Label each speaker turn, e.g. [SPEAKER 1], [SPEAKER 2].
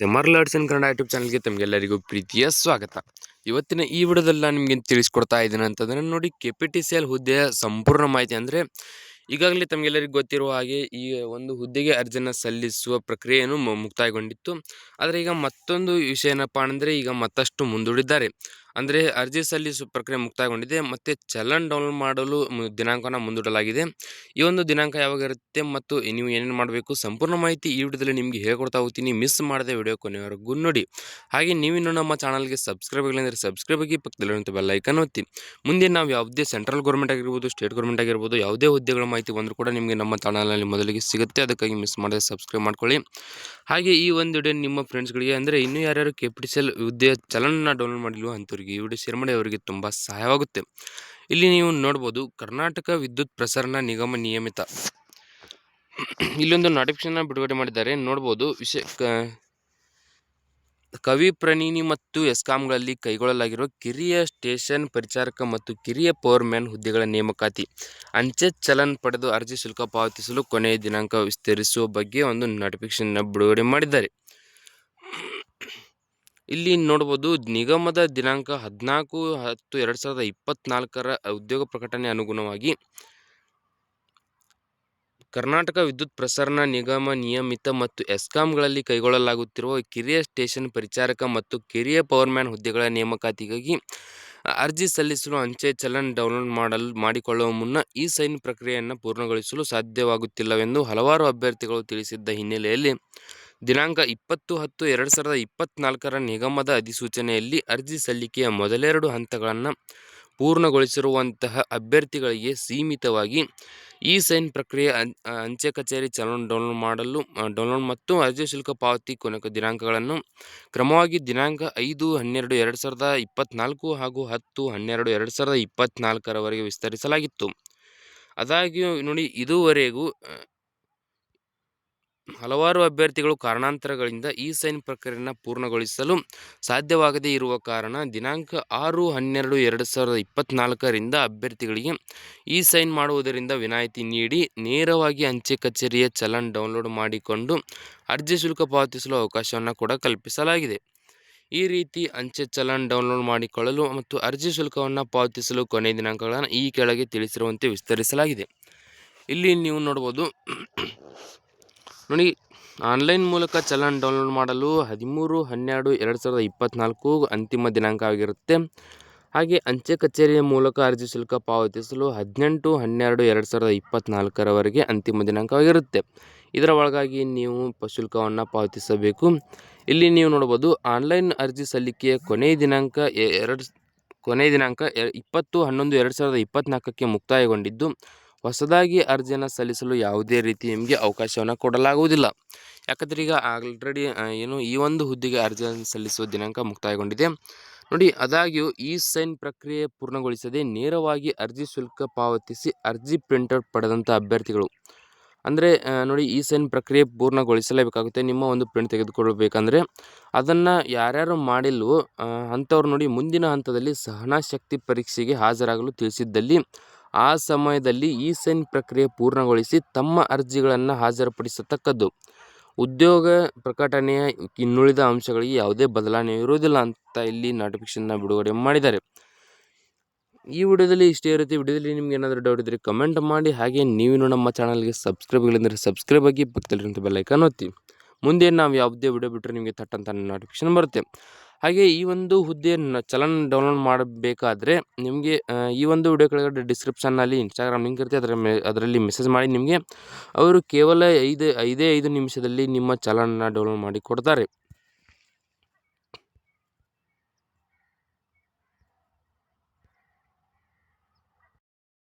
[SPEAKER 1] ಮರ್ಲ್ arts in Kannada YouTube ಚಾನಲ್ಗೆ ತಮಗೆಲ್ಲರಿಗೂ ಪ್ರೀತಿಯ ಸ್ವಾಗತ. ಇವತ್ತಿನ ಈ ವಿಡಿಯೋದಲ್ಲಿ ನಾನು ನಿಮಗೆ ತಿಳಿಸ್ಕೊಡ್ತಾ ಇದ್ದೀನಿ ಅಂತಂದ್ರೆ ನೋಡಿ K P T C L ಹುದ್ದೆಯ ಸಂಪೂರ್ಣ ಮಾಹಿತಿ ಅಂದರೆ ಈಗಾಗಲೇ ತಮಗೆಲ್ಲರಿಗೂ ಗೊತ್ತಿರುವ ಹಾಗೆ ಈ ಒಂದು ಹುದ್ದೆಗೆ ಅರ್ಜಿನ ಸಲ್ಲಿಸುವ ಪ್ರಕ್ರಿಯೆಯನ್ನು ಮುಕ್ತಾಯಗೊಂಡಿತ್ತು. ಆದರೆ ಈಗ ಮತ್ತೊಂದು ವಿಷಯ ಏನಪ್ಪ ಅಂದರೆ ಈಗ ಮತ್ತಷ್ಟು ಮುಂದೂಡಿದ್ದಾರೆ. ಅಂದರೆ ಅರ್ಜಿ ಸಲ್ಲಿಸುವ ಪ್ರಕ್ರಿಯೆ ಮುಕ್ತಾಯಗೊಂಡಿದೆ. ಮತ್ತು ಚಲನ್ ಡೌನ್ಲೋಡ್ ಮಾಡಲು ದಿನಾಂಕನ ಮುಂದೂಡಲಾಗಿದೆ. ಈ ಒಂದು ದಿನಾಂಕ ಯಾವಾಗ ಇರುತ್ತೆ ಮತ್ತು ನೀವು ಏನೇನು ಮಾಡಬೇಕು ಸಂಪೂರ್ಣ ಮಾಹಿತಿ ಈ ವಿಡಿಯೋದಲ್ಲಿ ನಿಮಗೆ ಹೇಳ್ಕೊಡ್ತಾ ಹೋಗ್ತೀನಿ. ಮಿಸ್ ಮಾಡದೆ ವಿಡಿಯೋ ಕೊನೆಯವರೆಗೂ ನೋಡಿ. ಹಾಗೆ ನೀವಿನ್ನು ನಮ್ಮ ಚಾನಲ್ಗೆ ಸಬ್ಸ್ಕ್ರೈಬ್ ಆಗಿಲ್ಲ ಅಂದರೆ ಸಬ್ಸ್ಕ್ರೈಬ್ ಆಗಿ ಪಕ್ಕದಲ್ಲಿರುವಂಥ ಬೆಲ್ ಐಕನ್ ಒತ್ತಿ. ಮುಂದೆ ನಾವು ಯಾವುದೇ ಸೆಂಟ್ರಲ್ ಗೌರ್ಮೆಂಟ್ ಆಗಿರ್ಬೋದು, ಸ್ಟೇಟ್ ಗೌರ್ಮೆಂಟ್ ಆಗಿರ್ಬೋದು, ಯಾವುದೇ ಹುದ್ದೆಗಳ ಮಾಹಿತಿ ಬಂದರೂ ಕೂಡ ನಿಮಗೆ ನಮ್ಮ ಚಾನಲ್ನಲ್ಲಿ ಮೊದಲಿಗೆ ಸಿಗುತ್ತೆ. ಅದಕ್ಕಾಗಿ ಮಿಸ್ ಮಾಡದೆ ಸಬ್ಸ್ಕ್ರೈಬ್ ಮಾಡ್ಕೊಳ್ಳಿ. ಹಾಗೆ ಈ ಒಂದು ವಿಡಿಯೋ ನಿಮ್ಮ ಫ್ರೆಂಡ್ಸ್ಗಳಿಗೆ ಅಂದರೆ ಇನ್ನೂ ಯಾರ್ಯಾರು K P T C L download ಮಾಡಿಲ್ವೋ ಅಂಥವ್ರಿಗೆ ಈ ವಿಡಿಯೋ ಡಿ ಮಾಡಿ ಅವರಿಗೆ ತುಂಬ ಸಹಾಯವಾಗುತ್ತೆ. ಇಲ್ಲಿ ನೀವು ನೋಡ್ಬೋದು ಕರ್ನಾಟಕ ವಿದ್ಯುತ್ ಪ್ರಸರಣ ನಿಗಮ ನಿಯಮಿತ. ಇಲ್ಲೊಂದು ನೋಟಿಫಿಕೇಶನ್ ಬಿಡುಗಡೆ ಮಾಡಿದ್ದಾರೆ. ನೋಡ್ಬೋದು ವಿಷಯ ಕವಿ ಪ್ರಣಿನಿ ಮತ್ತು ಎಸ್ಕಾಂಗಳಲ್ಲಿ ಕೈಗೊಳ್ಳಲಾಗಿರುವ ಕಿರಿಯ ಸ್ಟೇಷನ್ ಪರಿಚಾರಕ ಮತ್ತು ಕಿರಿಯ ಪವರ್ ಮ್ಯಾನ್ ಹುದ್ದೆಗಳ ನೇಮಕಾತಿ. ಅಂಚೆ ಚಲನ್ ಪಡೆದು ಅರ್ಜಿ ಶುಲ್ಕ ಪಾವತಿಸಲು ಕೊನೆಯ ದಿನಾಂಕ ವಿಸ್ತರಿಸುವ ಬಗ್ಗೆ ಒಂದು ನೋಟಿಫಿಕೇಶನ್ ಬಿಡುಗಡೆ ಮಾಡಿದ್ದಾರೆ. ಇಲ್ಲಿ ನೋಡಬಹುದು ನಿಗಮದ ದಿನಾಂಕ ಹದಿನಾಲ್ಕು ಹತ್ತು ಎರಡು ಸಾವಿರದ ಇಪ್ಪತ್ನಾಲ್ಕರ ಉದ್ಯೋಗ ಪ್ರಕಟಣೆ ಅನುಗುಣವಾಗಿ ಕರ್ನಾಟಕ ವಿದ್ಯುತ್ ಪ್ರಸರಣ ನಿಗಮ ನಿಯಮಿತ ಮತ್ತು ಎಸ್ಕಾಂಗಳಲ್ಲಿ ಕೈಗೊಳ್ಳಲಾಗುತ್ತಿರುವ ಕಿರಿಯ ಸ್ಟೇಷನ್ ಪರಿಚಾರಕ ಮತ್ತು ಕಿರಿಯ ಪವರ್ಮ್ಯಾನ್ ಹುದ್ದೆಗಳ ನೇಮಕಾತಿಗಾಗಿ ಅರ್ಜಿ ಸಲ್ಲಿಸಲು ಅಂಚೆ ಚಲನ್ ಡೌನ್ಲೋಡ್ ಮಾಡಲು ಮಾಡಿಕೊಳ್ಳುವ ಮುನ್ನ ಈ ಸೈನ್ ಪ್ರಕ್ರಿಯೆಯನ್ನು ಪೂರ್ಣಗೊಳಿಸಲು ಸಾಧ್ಯವಾಗುತ್ತಿಲ್ಲವೆಂದು ಹಲವಾರು ಅಭ್ಯರ್ಥಿಗಳು ತಿಳಿಸಿದ್ದ ಹಿನ್ನೆಲೆಯಲ್ಲಿ ದಿನಾಂಕ ಇಪ್ಪತ್ತು ಹತ್ತು ಎರಡು ಸಾವಿರದ ಇಪ್ಪತ್ನಾಲ್ಕರ ನಿಗಮದ ಅಧಿಸೂಚನೆಯಲ್ಲಿ ಅರ್ಜಿ ಸಲ್ಲಿಕೆಯ ಮೊದಲೆರಡು ಹಂತಗಳನ್ನು ಪೂರ್ಣಗೊಳಿಸಿರುವಂತಹ ಅಭ್ಯರ್ಥಿಗಳಿಗೆ ಸೀಮಿತವಾಗಿ ಇ ಸೈನ್ ಪ್ರಕ್ರಿಯೆ ಅಂಚೆ ಕಚೇರಿ ಚಲನ್ ಡೌನ್ಲೋಡ್ ಮಾಡಲು ಡೌನ್ಲೋಡ್ ಮತ್ತು ಅರ್ಜಿ ಶುಲ್ಕ ಪಾವತಿ ಕೊನೆಯ ದಿನಾಂಕಗಳನ್ನು ಕ್ರಮವಾಗಿ ದಿನಾಂಕ ಐದು, ಹನ್ನೆರಡು, ಎರಡು ಸಾವಿರದ ಇಪ್ಪತ್ತ್ನಾಲ್ಕು ಹಾಗೂ ಹತ್ತು, ಹನ್ನೆರಡು, ಎರಡು ಸಾವಿರದ ಇಪ್ಪತ್ತ್ನಾಲ್ಕರವರೆಗೆ ವಿಸ್ತರಿಸಲಾಗಿತ್ತು. ಆದಾಗ್ಯೂ ನೋಡಿ ಇದುವರೆಗೂ ಹಲವಾರು ಅಭ್ಯರ್ಥಿಗಳು ಕಾರಣಾಂತರಗಳಿಂದ ಇ ಸೈನ್ ಪ್ರಕ್ರಿಯೆಯನ್ನು ಪೂರ್ಣಗೊಳಿಸಲು ಸಾಧ್ಯವಾಗದೇ ಇರುವ ಕಾರಣ ದಿನಾಂಕ ಆರು, ಹನ್ನೆರಡು, ಎರಡು ಸಾವಿರದ ಇಪ್ಪತ್ನಾಲ್ಕರಿಂದ ಅಭ್ಯರ್ಥಿಗಳಿಗೆ ಇ ಸೈನ್ ಮಾಡುವುದರಿಂದ ವಿನಾಯಿತಿ ನೀಡಿ ನೇರವಾಗಿ ಅಂಚೆ ಕಚೇರಿಯ ಚಲನ್ ಡೌನ್ಲೋಡ್ ಮಾಡಿಕೊಂಡು ಅರ್ಜಿ ಶುಲ್ಕ ಪಾವತಿಸಲು ಅವಕಾಶವನ್ನು ಕೂಡ ಕಲ್ಪಿಸಲಾಗಿದೆ. ಈ ರೀತಿ ಅಂಚೆ ಚಲನ್ ಡೌನ್ಲೋಡ್ ಮಾಡಿಕೊಳ್ಳಲು ಮತ್ತು ಅರ್ಜಿ ಶುಲ್ಕವನ್ನು ಪಾವತಿಸಲು ಕೊನೆಯ ದಿನಾಂಕಗಳನ್ನು ಈ ಕೆಳಗೆ ತಿಳಿಸಿರುವಂತೆ ವಿಸ್ತರಿಸಲಾಗಿದೆ. ಇಲ್ಲಿ ನೀವು ನೋಡ್ಬೋದು ನೋಡಿ, ಆನ್ಲೈನ್ ಮೂಲಕ ಚಲನ್ ಡೌನ್ಲೋಡ್ ಮಾಡಲು ಹದಿಮೂರು, ಹನ್ನೆರಡು, ಎರಡು ಸಾವಿರದ ಇಪ್ಪತ್ತ್ನಾಲ್ಕು ಅಂತಿಮ ದಿನಾಂಕ ಆಗಿರುತ್ತೆ. ಹಾಗೆ ಅಂಚೆ ಕಚೇರಿಯ ಮೂಲಕ ಅರ್ಜಿ ಶುಲ್ಕ ಪಾವತಿಸಲು ಹದಿನೆಂಟು, ಹನ್ನೆರಡು, ಎರಡು ಸಾವಿರದ ಇಪ್ಪತ್ತ್ನಾಲ್ಕರವರೆಗೆ ಅಂತಿಮ ದಿನಾಂಕವಾಗಿರುತ್ತೆ. ಇದರ ಒಳಗಾಗಿ ನೀವು ಶುಲ್ಕವನ್ನು ಪಾವತಿಸಬೇಕು. ಇಲ್ಲಿ ನೀವು ನೋಡ್ಬೋದು ಆನ್ಲೈನ್ ಅರ್ಜಿ ಸಲ್ಲಿಕೆಯ ಕೊನೆಯ ದಿನಾಂಕ ಎರಡು, ಕೊನೆಯ ದಿನಾಂಕ ಇಪ್ಪತ್ತು, ಹನ್ನೊಂದು, ಎರಡು ಸಾವಿರದ ಇಪ್ಪತ್ತ್ನಾಲ್ಕಕ್ಕೆ ಮುಕ್ತಾಯಗೊಂಡಿದ್ದು. ಹೊಸದಾಗಿ ಅರ್ಜಿಯನ್ನು ಸಲ್ಲಿಸಲು ಯಾವುದೇ ರೀತಿ ನಿಮಗೆ ಅವಕಾಶವನ್ನು ಕೊಡಲಾಗುವುದಿಲ್ಲ. ಯಾಕಂದರೆ ಈಗ ಆಲ್ರೆಡಿ ಏನು ಈ ಒಂದು ಹುದ್ದೆಗೆ ಅರ್ಜಿಯನ್ನು ಸಲ್ಲಿಸುವ ದಿನಾಂಕ ಮುಕ್ತಾಯಗೊಂಡಿದೆ. ನೋಡಿ ಆದಾಗ್ಯೂ ಈ ಸೈನ್ ಪ್ರಕ್ರಿಯೆ ಪೂರ್ಣಗೊಳಿಸದೆ ನೇರವಾಗಿ ಅರ್ಜಿ ಶುಲ್ಕ ಪಾವತಿಸಿ ಅರ್ಜಿ ಪ್ರಿಂಟೌಟ್ ಪಡೆದಂಥ ಅಭ್ಯರ್ಥಿಗಳು. ಅಂದರೆ ನೋಡಿ, ಈ ಸೈನ್ ಪ್ರಕ್ರಿಯೆ ಪೂರ್ಣಗೊಳಿಸಲೇಬೇಕಾಗುತ್ತೆ. ನಿಮ್ಮ ಒಂದು ಪ್ರಿಂಟ್ ತೆಗೆದುಕೊಳ್ಳಬೇಕಂದ್ರೆ ಅದನ್ನು ಯಾರ್ಯಾರು ಮಾಡಿಲ್ವೋ ಅಂಥವ್ರು ನೋಡಿ ಮುಂದಿನ ಹಂತದಲ್ಲಿ ಸಹನಾ ಶಕ್ತಿ ಪರೀಕ್ಷೆಗೆ ಹಾಜರಾಗಲು ತಿಳಿಸಿದ್ದಲ್ಲಿ ಆ ಸಮಯದಲ್ಲಿ ಈ ಸೈನ್ ಪ್ರಕ್ರಿಯೆ ಪೂರ್ಣಗೊಳಿಸಿ ತಮ್ಮ ಅರ್ಜಿಗಳನ್ನು ಹಾಜರುಪಡಿಸತಕ್ಕದ್ದು. ಉದ್ಯೋಗ ಪ್ರಕಟಣೆಯ ಇನ್ನುಳಿದ ಅಂಶಗಳಿಗೆ ಯಾವುದೇ ಬದಲಾವಣೆ ಇರುವುದಿಲ್ಲ ಅಂತ ಇಲ್ಲಿ ನೋಟಿಫಿಕೇಶನ್ನ ಬಿಡುಗಡೆ ಮಾಡಿದ್ದಾರೆ. ಈ ವಿಡಿಯೋದಲ್ಲಿ ಇಷ್ಟೇ ಇರುತ್ತೆ. ವಿಡಿಯೋದಲ್ಲಿ ನಿಮ್ಗೆ ಏನಾದರೂ ಡೌಟ್ ಇದ್ದರೆ ಕಮೆಂಟ್ ಮಾಡಿ. ಹಾಗೆ ನೀವು ನಮ್ಮ ಚಾನಲ್ಗೆ ಸಬ್ಸ್ಕ್ರೈಬ್ ಇಲ್ಲಂದರೆ ಸಬ್ಸ್ಕ್ರೈಬ್ ಆಗಿ ಪಕ್ಕದಲ್ಲಿರುವಂಥ ಬೆಲ್ಲೈಕನ್ ಒತ್ತಿ. ಮುಂದೆ ನಾವು ಯಾವುದೇ ವಿಡಿಯೋ ಬಿಟ್ಟರೆ ನಿಮಗೆ ತಟ್ಟಂತ ನೋಟಿಫಿಕೇಶನ್ ಬರುತ್ತೆ. ಹಾಗೆ ಈ ಒಂದು ಹುದ್ದೆಯನ್ನು ಚಲನ್ ಡೌನ್ಲೋಡ್ ಮಾಡಬೇಕಾದ್ರೆ ನಿಮಗೆ ಈ ಒಂದು ವಿಡಿಯೋ ಕೆಳಗಡೆ ಡಿಸ್ಕ್ರಿಪ್ಷನ್ನಲ್ಲಿ ಇನ್ಸ್ಟಾಗ್ರಾಮ್ ಲಿಂಕ್ ಇರುತ್ತೆ. ಅದರ ಮೇ, ಅದರಲ್ಲಿ ಮೆಸೇಜ್ ಮಾಡಿ ನಿಮಗೆ ಅವರು ಕೇವಲ ಐದು, ಐದೇ, ಐದು ನಿಮಿಷದಲ್ಲಿ ನಿಮ್ಮ ಚಲನನ್ನು ಡೌನ್ಲೋಡ್ ಮಾಡಿ ಕೊಡ್ತಾರೆ.